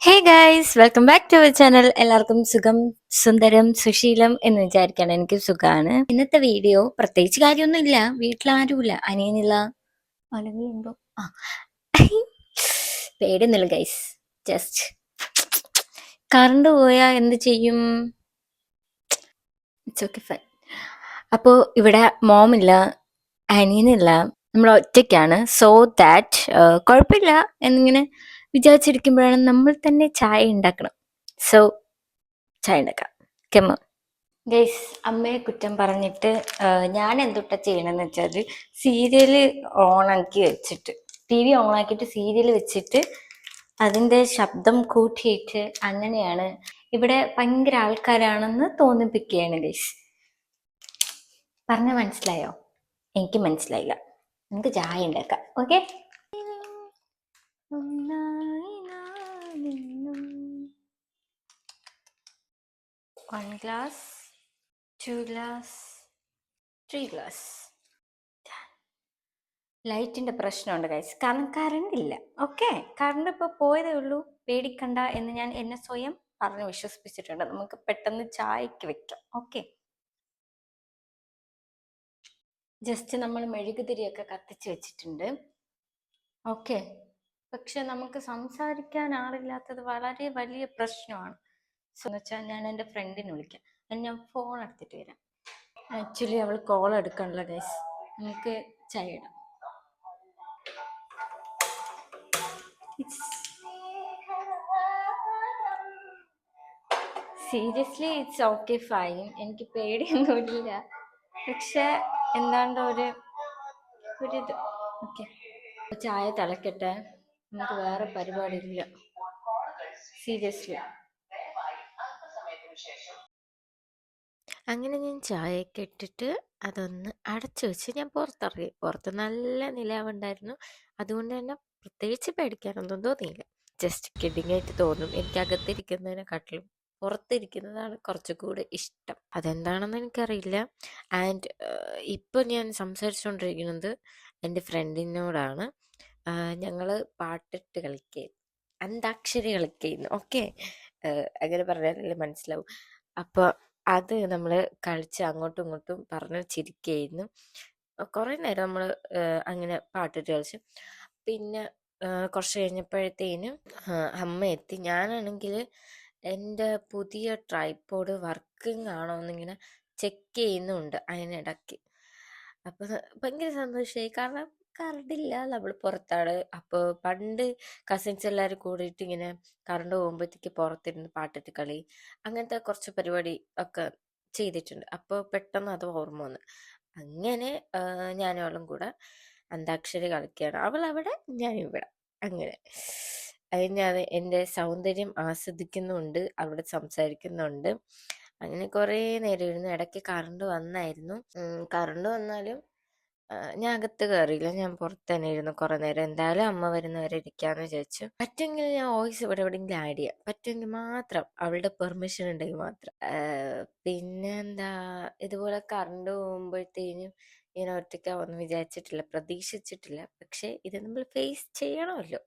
Hey guys welcome back to our channel എല്ലാവർക്കും സുഖം സുന്ദരം സുശീലം എന്ന് വിചാരിക്കണം. എനിക്ക് സുഖമാണ് ഇന്നത്തെ വീഡിയോ പ്രത്യേകിച്ച് കാര്യമൊന്നുമില്ല. വീട്ടിലാരുമില്ല. അനിയനില്ല. അല്ലെങ്കിൽ ഉണ്ടോ ആ. പേടിയൊന്നുമില്ല ഗൈസ് ജസ്റ്റ് കറണ്ട് പോയാ എന്ത് ചെയ്യും? ഇറ്റ്സ് ഓക്കെ ഫൈൻ അപ്പോൾ ഇവിടെ മോമില്ല അനിയനില്ല. നമ്മൾ ഒറ്റയ്ക്കാണ്. സോ ദാറ്റ് കുഴപ്പമില്ല എന്നിങ്ങനെ വിചാരിച്ചിരിക്കുമ്പോഴാണ് നമ്മൾ തന്നെ ചായ ഉണ്ടാക്കണം. സോ ചായ ഉണ്ടാക്കാം. കെമ്മ ഗൈസ് അമ്മയെ കുറ്റം പറഞ്ഞിട്ട് ഞാൻ എന്തുട്ടാ ചെയ്യണമെന്ന് വെച്ചാൽ സീരിയൽ ഓണാക്കി വെച്ചിട്ട് ടി വി ഓണാക്കിയിട്ട് സീരിയൽ വെച്ചിട്ട് അതിന്റെ ശബ്ദം കൂട്ടിയിട്ട് അങ്ങനെയാണ് ഇവിടെ ഭയങ്കര ആൾക്കാരാണെന്ന് തോന്നിപ്പിക്കുകയാണ് ഗൈസ് പറഞ്ഞ മനസ്സിലായോ? എനിക്ക് മനസ്സിലായില്ല. നമുക്ക് ചായ ഉണ്ടാക്കാം. Okay one glass two glass three glass ലൈറ്റിന്റെ പ്രശ്നമുണ്ട് കഴിച്ച് കാരണം കറണ്ട് ഇല്ല. ഓക്കെ കറണ്ട് ഇപ്പോൾ പോയതേ ഉള്ളൂ. പേടിക്കണ്ട എന്ന് ഞാൻ എന്നെ സ്വയം പറഞ്ഞ് വിശ്വസിപ്പിച്ചിട്ടുണ്ട്. നമുക്ക് പെട്ടെന്ന് ചായക്ക് വെക്കാം. ഓക്കെ ജസ്റ്റ് നമ്മൾ മെഴുകുതിരിയൊക്കെ കത്തിച്ച് വെച്ചിട്ടുണ്ട്. ഓക്കെ പക്ഷെ നമുക്ക് സംസാരിക്കാൻ ആളില്ലാത്തത് വളരെ വലിയ പ്രശ്നമാണ്. സോ എന്ന് വെച്ചാൽ ഞാൻ എന്റെ ഫ്രണ്ടിനെ വിളിക്കാം. ഞാൻ ഫോൺ എടുത്തിട്ട് വരാം. ആക്ച്വലി അവൾ കോൾ എടുക്കണല്ലോ ഗൈസ് നമുക്ക് ചായ ഇടാം. സീരിയസ്ലി ഇറ്റ്സ് ഓക്കെ ഫൈൻ എനിക്ക് പേടിയൊന്നുമില്ല പക്ഷെ എന്താണ്ട് ഒരു ഒരിത് ഓക്കെ ചായ തിളക്കട്ടെ. നമുക്ക് വേറെ പരിപാടിയില്ല. സീരിയസ്ലി അങ്ങനെ ഞാൻ ചായയൊക്കെ ഇട്ടിട്ട് അതൊന്ന് അടച്ചു വെച്ച് ഞാൻ പുറത്തിറങ്ങി. പുറത്ത് നല്ല നിലാവുണ്ടായിരുന്നു. അതുകൊണ്ട് തന്നെ പ്രത്യേകിച്ച് പേടിക്കാനൊന്നും തോന്നിയില്ല. ജസ്റ്റ് കിഡിങ് ആയിട്ട് തോന്നും. എനിക്ക് അകത്തിരിക്കുന്നതിനെക്കാട്ടിലും പുറത്തിരിക്കുന്നതാണ് കുറച്ചുകൂടെ ഇഷ്ടം. അതെന്താണെന്ന് എനിക്കറിയില്ല. ആൻഡ് ഇപ്പോൾ ഞാൻ സംസാരിച്ചുകൊണ്ടിരിക്കുന്നത് എന്റെ ഫ്രണ്ടിനോടാണ്. ഞങ്ങൾ പാട്ടിട്ട് കളിക്കുകയും അന്താക്ഷരി കളിക്കുന്നു. ഓക്കെ അങ്ങനെ പറഞ്ഞാലല്ലേ മനസ്സിലാവും. അപ്പോൾ അത് നമ്മൾ കളിച്ച് അങ്ങോട്ടും ഇങ്ങോട്ടും പറഞ്ഞ് ചിരിക്കുകയായിരുന്നു കുറേ നേരം നമ്മൾ അങ്ങനെ പാട്ടിട്ട് കളിച്ചു. പിന്നെ കുറച്ച് കഴിഞ്ഞപ്പോഴത്തേനും അമ്മ എത്തി. ഞാനാണെങ്കിൽ എന്റെ പുതിയ ട്രൈപ്പോഡ് വർക്കിംഗ് ആണോ എന്നിങ്ങനെ ചെക്ക് ചെയ്യുന്നുണ്ട് അതിനിടയ്ക്ക്. അപ്പോൾ ഭയങ്കര സന്തോഷമായി കാരണം കറണ്ടില്ല നമ്മൾ പുറത്താണ്. അപ്പോൾ പണ്ട് കസിൻസ് എല്ലാവരും കൂടിയിട്ട് ഇങ്ങനെ കറണ്ട് പോകുമ്പോഴത്തേക്ക് പുറത്തിരുന്ന് പാട്ടിട്ട് കളി അങ്ങനത്തെ കുറച്ച് പരിപാടി ഒക്കെ ചെയ്തിട്ടുണ്ട്. അപ്പോൾ പെട്ടെന്ന് അത് ഓർമ്മ വന്നു. അങ്ങനെ ഞാനും കൂടെ അന്താക്ഷരി കളിക്കുകയാണ്. അവൾ അവിടെ ഞാൻ ഇവിടെ. അങ്ങനെ. ഞാൻ എന്റെ സൗന്ദര്യം ആസ്വദിക്കുന്നുണ്ട്. അവിടെ സംസാരിക്കുന്നുണ്ട്. അങ്ങനെ കുറേ നേരം ഇരുന്നു ഇടയ്ക്ക് കറണ്ട് വന്നായിരുന്നു. കറണ്ട് വന്നാലും ഞാൻ അകത്ത് കയറിയില്ല ഞാൻ പുറത്ത് തന്നെ ഇരുന്നു കുറെ നേരം. എന്തായാലും അമ്മ വരുന്നവരെ ഇരിക്കാന്ന് വിചാരിച്ചു. പറ്റുമെങ്കിൽ ഞാൻ വോയിസ് ഇവിടെ എവിടെയെങ്കിലും ആഡ് ചെയ്യാം. പറ്റുമെങ്കിൽ മാത്രം അവളുടെ പെർമിഷൻ ഉണ്ടെങ്കിൽ മാത്രം. പിന്നെ എന്താ ഇതുപോലെ കറണ്ട് പോകുമ്പോഴത്തേനും ഇങ്ങനെ ഒറ്റയ്ക്കാവുമെന്ന് വിചാരിച്ചിട്ടില്ല. പ്രതീക്ഷിച്ചിട്ടില്ല. പക്ഷെ ഇത് നമ്മൾ ഫേസ് ചെയ്യണമല്ലോ.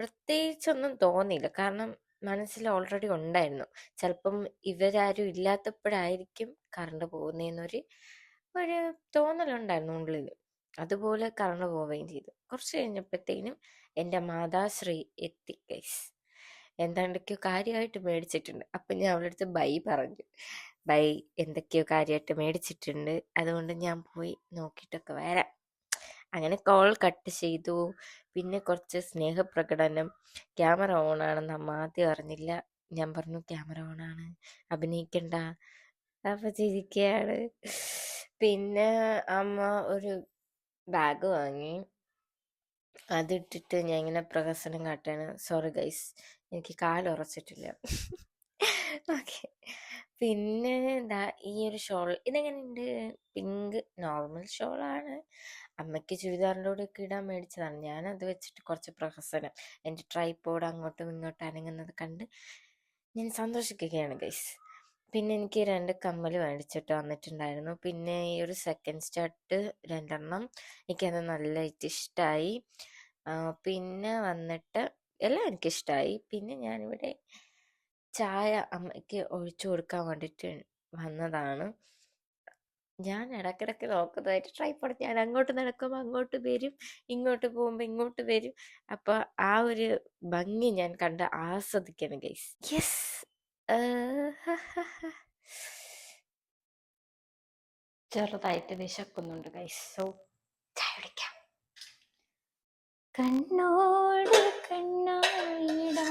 പ്രത്യേകിച്ചൊന്നും തോന്നിയില്ല. കാരണം മനസ്സിൽ ഓൾറെഡി ഉണ്ടായിരുന്നു. ചിലപ്പം ഇവരാരും ഇല്ലാത്തപ്പോഴായിരിക്കും കറണ്ട് പോകുന്നതെന്നൊരു ഒരു തോന്നലുണ്ടായിരുന്നു ഉള്ളിൽ. അതുപോലെ കറണ്ട് പോവുകയും ചെയ്തു. കുറച്ച് കഴിഞ്ഞപ്പോഴത്തേനും എന്റെ മാതാശ്രീ എത്തി ഗൈസ് എന്താണ്ടൊക്കെയോ കാര്യമായിട്ട് മേടിച്ചിട്ടുണ്ട്. അപ്പം ഞാൻ അവളുടെ അടുത്ത് ബൈ പറഞ്ഞു. ബൈ എന്തൊക്കെയോ കാര്യമായിട്ട് മേടിച്ചിട്ടുണ്ട്. അതുകൊണ്ട് ഞാൻ പോയി നോക്കിയിട്ടൊക്കെ വരാം. അങ്ങനെ കോൾ കട്ട് ചെയ്തു. പിന്നെ കുറച്ച് സ്നേഹപ്രകടനം. ക്യാമറ ഓണാണെന്ന് അമ്മ ആദ്യം അറിഞ്ഞില്ല. ഞാൻ പറഞ്ഞു ക്യാമറ ഓൺ ആണ്. അഭിനയിക്കണ്ട. അപ്പം ചിരിക്കുകയാണ്. പിന്നെ അമ്മ ഒരു ബാഗ് വാങ്ങി. അതിട്ടിട്ട് ഞാൻ ഇങ്ങനെ പ്രഹസനം കാട്ടാണ്. സോറി ഗൈസ് എനിക്ക് കാലുറച്ചിട്ടില്ല ഓക്കെ പിന്നെ എന്താ ഈ ഒരു ഷോൾ ഇതെങ്ങനെയുണ്ട്? പിങ്ക് നോർമൽ ഷോളാണ് അമ്മയ്ക്ക് ചുരിദാറിന്റെ കൂടെ ഒക്കെ ഇടാൻ മേടിച്ചതാണ്. ഞാൻ അത് വെച്ചിട്ട് കുറച്ച് പ്രഹസനം. എന്റെ ട്രൈപ്പോഡ് അങ്ങോട്ടും ഇങ്ങോട്ടും അനങ്ങുന്നത് കണ്ട് ഞാൻ സന്തോഷിക്കുകയാണ് ഗൈസ് പിന്നെ എനിക്ക് രണ്ട് കമ്മൽ മേടിച്ചിട്ട് വന്നിട്ടുണ്ടായിരുന്നു. പിന്നെ ഈ ഒരു സെക്കൻഡ് സ്റ്റാർട്ട് രണ്ടെണ്ണം എനിക്കത് നല്ലതായിട്ട് ഇഷ്ടമായി പിന്നെ വന്നിട്ട് എല്ലാം എനിക്കിഷ്ടമായി പിന്നെ ഞാനിവിടെ ചായ അമ്മയ്ക്ക് ഒഴിച്ചു കൊടുക്കാൻ വേണ്ടിയിട്ട് വന്നതാണ്. ഞാൻ ഇടയ്ക്കിടയ്ക്ക് നോക്കുന്നതായിട്ട് ട്രൈപ്പോഡ് ഞാൻ അങ്ങോട്ട് നടക്കുമ്പോൾ അങ്ങോട്ട് വരും ഇങ്ങോട്ട് പോകുമ്പോൾ ഇങ്ങോട്ട് വരും. അപ്പോൾ ആ ഒരു ഭംഗി ഞാൻ കണ്ട് ആസ്വദിക്കണം ഗൈസ് യെസ് ചെറുതായിട്ട് വിശക്കുന്നുണ്ട് ഗൈസ് സോ കണ്ണോട് കണ്ണായിടാ.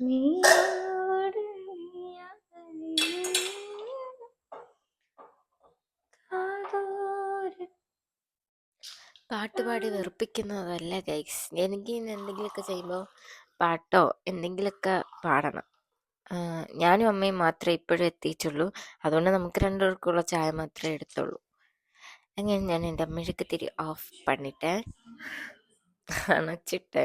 നീയോട് നീയായി. കാതോട് പാട്ട് പാടി വെറുപ്പിക്കുന്നതല്ല ഗൈസ് എനിക്ക് എന്തെങ്കിലുമൊക്കെ ചെയ്യുമ്പോൾ പാട്ടോ എന്തെങ്കിലുമൊക്കെ പാടണം. ഞാനും അമ്മയും മാത്രമേ ഇപ്പോഴും എത്തിയിട്ടുള്ളൂ. അതുകൊണ്ട് നമുക്ക് രണ്ടുപേർക്കുള്ള ചായ മാത്രമേ എടുത്തുള്ളൂ. അങ്ങനെ ഞാൻ എന്റെ തിരി ഓഫ് പണിട്ട്. അണച്ചിട്ട്.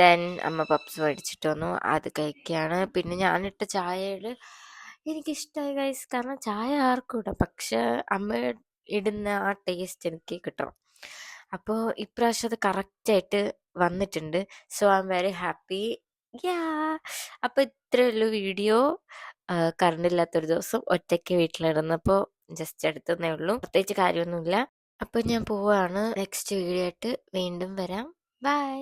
ദെൻ അമ്മ പപ്സ് മേടിച്ചിട്ട് വന്നു. അത് കഴിക്കുകയാണ് പിന്നെ ഞാനിട്ട ചായയിൽ എനിക്കിഷ്ടമായി ഗൈസ് കാരണം ചായ ആർക്കും ഇടാം. പക്ഷെ അമ്മ ഇടുന്ന ആ ടേസ്റ്റ് എനിക്ക് കിട്ടണം. അപ്പോൾ ഇപ്രാവശ്യം അത് കറക്റ്റായിട്ട് വന്നിട്ടുണ്ട്. So I'm very happy. Yeah. അപ്പോൾ ഇത്രയേ ഉള്ളൂ വീഡിയോ. കറണ്ട് ഇല്ലാത്തൊരു ദിവസം ഒറ്റയ്ക്ക് വീട്ടിലിരുന്നപ്പോൾ ജസ്റ്റ് എടുത്തതേ ഉള്ളൂ. പ്രത്യേകിച്ച് കാര്യമൊന്നുമില്ല. അപ്പോൾ ഞാൻ പോവാണ്. നെക്സ്റ്റ് വീഡിയോ ആയിട്ട് വീണ്ടും വരാം. ബൈ